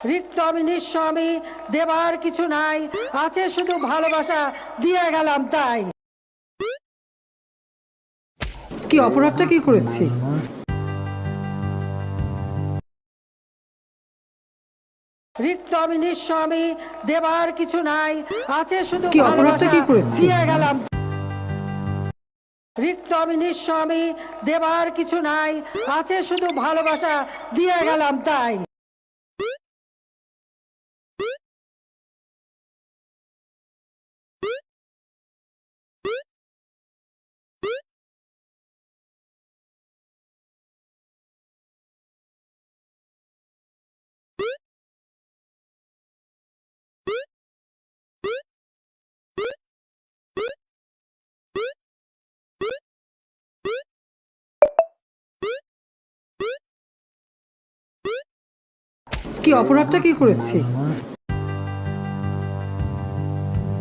রিক্ত আমি নিঃস্ব আমি দেবার কিছু নাই। আছে শুধু ভালোবাসা দিয়ে গেলাম তাই। কি অপরাধটা কি করেছি? রিক্ত আমি নিঃস্ব আমি দেবার কিছু নাই। আছে শুধু কি অপরাধটা কি করেছি? দিয়ে গেলাম। রিক্ত আমি নিঃস্ব আমি দেবার কিছু নাই। আছে শুধু ভালোবাসা দিয়ে গেলাম তাই। কি অপরাধটা কি করেছি?